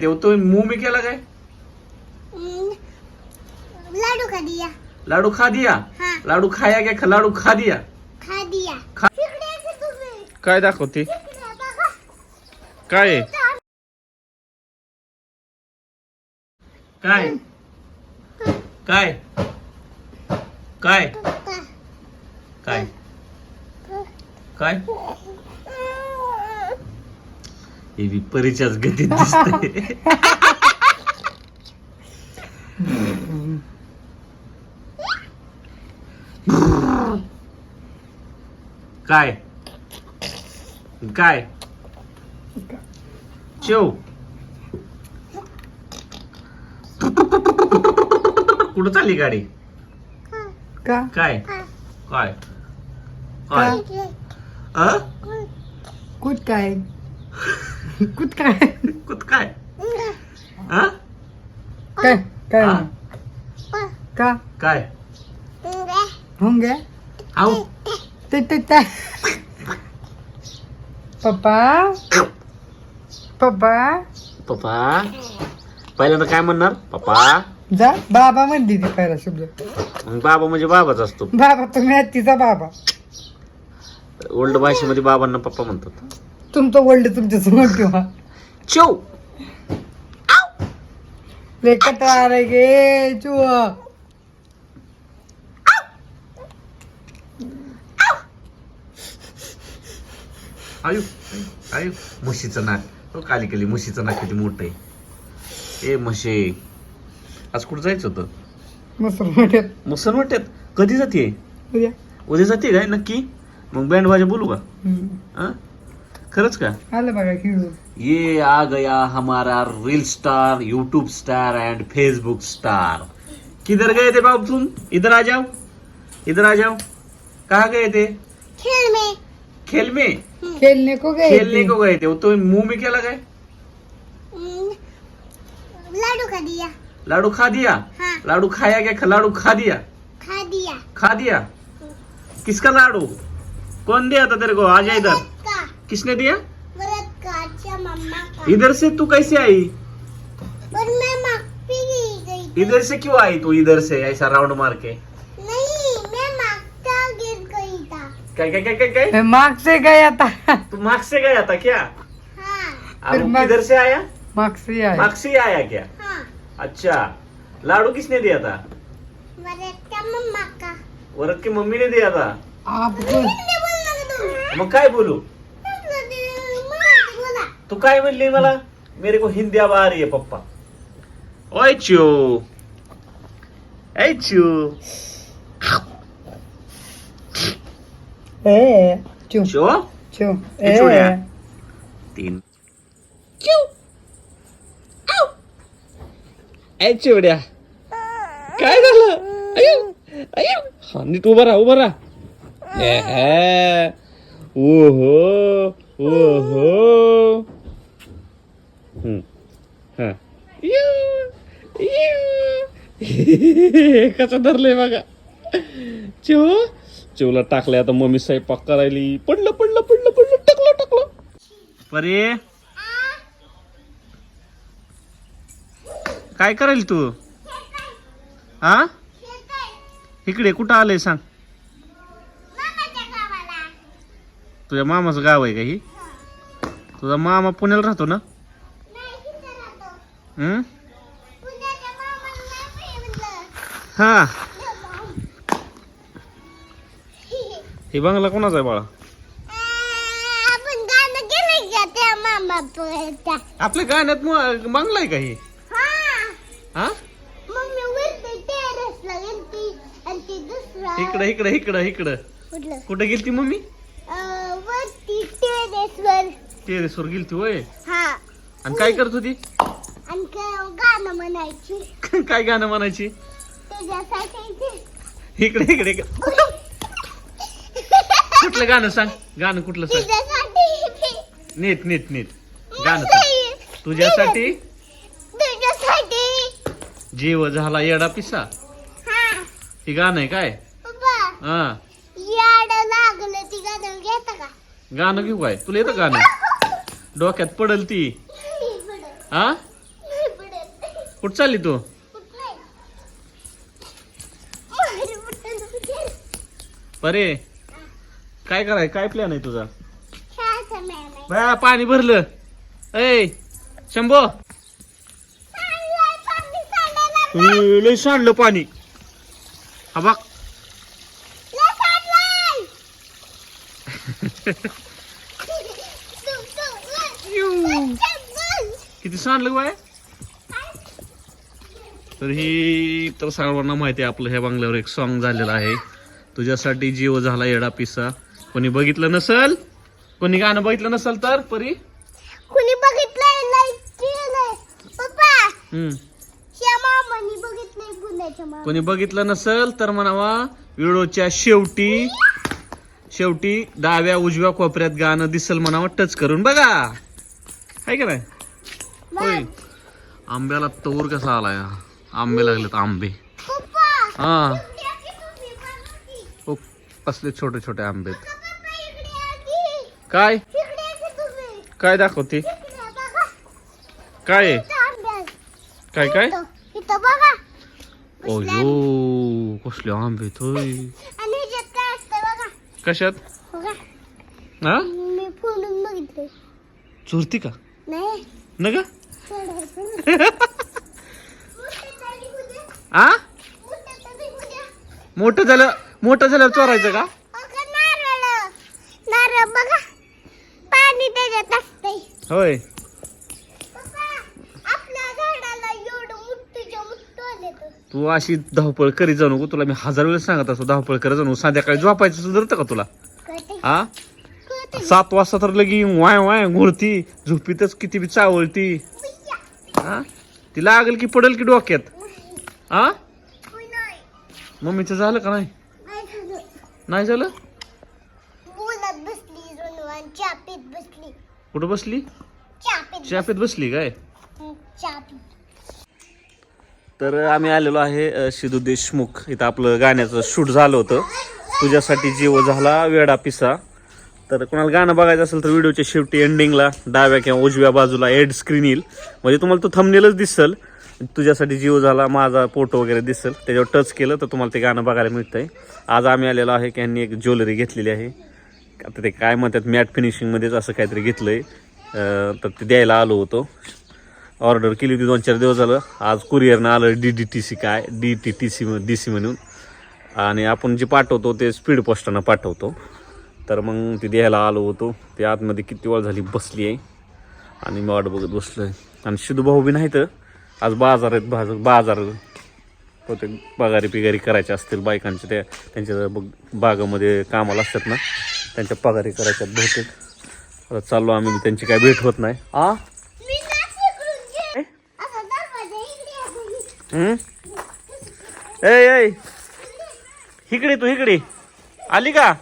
तो मुंह में क्या? लगा है लाडू खा दिया. लाडू खा दिया? हाँ. लाडू खाया क्या? लाडू खा दिया? खा दिया. खा- काय दाखवते. काय? काय? काय? काय. काय? काय? हे बी परीच्याच गतीत दिसते काय? काय? शेव कुठं चालली गाडी? का? काय. काय? काय. अ? कुठ काय? कुठ काय? कुठ काय. अ काय? काय? हा? का? काय. होंगे? आऊ. ते ते ते. पप्पा? पप्पा? पप्पा? पहिल्यांदा काय म्हणणार? पप्पा? जा. बाबा म्हणली ती पहिला शब्द. मग बाबा म्हणजे बाबाच असतो. बाबा तुम्ही आहात तिचा बाबा. ओल्ड भाषेमध्ये बाबांना पप्पा म्हणतात. तुमचं वर्ल्ड तुमच्यासमोर ठेवा. चौ. कटाळा आलाय गे चुआ आयु आयु म्हशीचं नाक. हो काली काली म्हशीचं नाक किती मोठं आहे. ए म्हशे. आज कुठं जायचं होतं? मस्त मोठ्यात मुसन वाटत? कधी जाते उद्या. उद्या जाते काय? नक्की? मग बँड वाजा बोलू का. हा? खरंच का? आलं बघा खेळू ये आ गया हमारा reel star YouTube star and Facebook star किधर गए थे बाबू तुम इधर आ जाओ. इधर आ जाओ. कहा गए थे? खेळ में। खेल में? खेळणे को गए खेलने को गए थे। वो तो मुंह में क्या लगा है? लाडू खा दिया। लाडू खा दिया? हाँ। लाडू खाया क्या? लाडू खा दिया? खा दिया। खा दिया? किसका लाडू? कौन दिया था तेरे को? आ जा इधर। का किसने दिया? इधर से तू कैसे आई? पर मैं मागती गई थी। इधर से क्यों आई तू इधर से ऐसा राउंड मार के? नहीं मैं मागता गिर गई था। क्या क्या क्या क्या क्या मागसे गया था। तू मार्क्स से गया था क्या? हाँ। अब फिर वो मैं- किधर से आया। मार्क्स से ही आया क्या? हाँ। अच्छा। लाडू किसने दिया था? वरद का मम्मा का। वरद की मम्मी ने दिया था। आपको मग काय बोला? तू काय म्हणली मला? मेरे को हिंदी अब आ रही है पप्पा ओए चू ए चू ए चु चो चु ए, चुड्या. तीन. ए चिवड्या काय झालं? अयो अयो हा नीट उभा राहा उभा राहा. ओहो ओहो. हा. कसं धरलंय बघा. चिव चिवला टाकले आता मम्मी स्वयंपाक करायली. पडलं पडलं पडलं पडलं टाकलं टाकलं. परे. काय करायली तू? हा? इकडे कुठं आलंय सांग. तुझ्या मामाचं गाव आहे का ही? तुझा मामा पुण्याला राहतो ना? हम्म? हा. हे. बंगला कोणाचा आहे बाळा? आपल्या गाण्यात मग बंगला आहे का ही? हा. इकडं इकडं इकडं इकडं. कुठं गेलती मम्मी? टेरेसवर गेलती होय? हा. आणि काय करत होती? आणि क- गाणं म्हणायची? काय गाणं म्हणायची? तुझ्यासाठी इकडे इकडे. कुठलं गाणं सांग? गाणं कुठलं सांग? नीट नीट नीट. गाणं सांग. तुझ्यासाठी? जीव झाला येडा पिसा. हा. गाणं आहे काय? हा. गाणं. घेऊ काय? तुला येतं गाणं? डोक्यात पडल ती. हा? कुठं चालली तू? परे काय कराय काय प्लॅन आहे तुझा. बया पाणी भरलं ऐ शंभो लय सांडलं पाणी हा सांडलंय. किती सांडलं बाय तर ही तर सर्वांना माहिती आहे आपलं ह्या बंगल्यावर एक सॉन्ग झालेलं आहे. तुझ्यासाठी जीव झाला येडा पिसा. कोणी बघितलं नसल? कोणी गाणं बघितलं नसल तर परी? कुणी मामा कोणी बघितलं नसल तर म्हणावा व्हिडिओच्या शेवटी शेवटी डाव्या उजव्या कोपऱ्यात गाणं दिसल म्हणावं टच करून बघा. आहे का नाही? आंब्याला तोर कसा आलाय? आंबे लागलेत आंबे. हा. की की. कसले छोटे छोटे आंबे की. काय? की. काय दाखवते. काय. काय काय? इथं- इथं बघा. ओ यो कसले आंबे बघा. कशात? हा? चोरती का? नाही. न ग सोडायचं मोठं तरी उद्या. आ? मोठं झालं मोठं झाल्यावर चोरायचं का? होय. तू अशी धावपळ करीत जाऊ नको. तुला मी हजार वेळेस सांगत असतो धावपळ करत जाऊ संध्याकाळी झोपायचं सुधारतं का तुला? कळतंय? सात वाजता तर लगी वाय वाय घोळती झोपीतच किती बी चावळती. हा ती लागल की पडेल की डोक्यात? आ. मम्मीचं झालं का नाही? नाही झालं. कुठं बसली? चापेत बसली. काय? तर आम्ही आलेलो आहे सिद्धू देशमुख. इथं आपलं गाण्याचं शूट झालं होतं. तुझ्यासाठी जीव झाला वेडा पिसा. तर कोणाला गाणं बघायचं असेल तर व्हिडिओच्या शेवटी एंडिंगला डाव्या किंवा उजव्या बाजूला एड स्क्रीन येईल. म्हणजे तुम्हाला तो थंबनेलच दिसल. तुझ्यासाठी जीव झाला माझा फोटो वगैरे दिसेल. त्याच्यावर टच केलं तर तुम्हाला ते गाणं बघायला मिळतं आहे आज आम्ही आलेलो आहे की यांनी एक ज्वेलरी घेतलेली आहे. आता ते काय म्हणतात मॅट फिनिशिंगमध्येच असं काहीतरी घेतलं आहे तर ते द्यायला आलो होतो. ऑर्डर केली होती दोन चार दिवस झालं. आज कुरिअरनं आलं डी डी टी सी काय? D T T C D C म्हणून. आणि आपण जे पाठवतो ते स्पीड पोस्टानं पाठवतो. तर मग ते द्यायला आलो होतो. ते आतमध्ये किती वेळ झाली बसली आहे. आणि मी वाट बघत बसलो आहे आणि सिद्धू भाऊ बी नाही तर आज बाजार आहेत बाजार बाजार होते पगारी पिगारी करायच्या असतील बायकांच्या त्या त्यांच्या बग बागामध्ये कामाला असतात ना त्यांच्या पगारी करायच्यात बहुतेक. आता चाललो आम्ही त्यांची काय भेट होत नाही. आ? ए? इकडे तू इकडे आली का?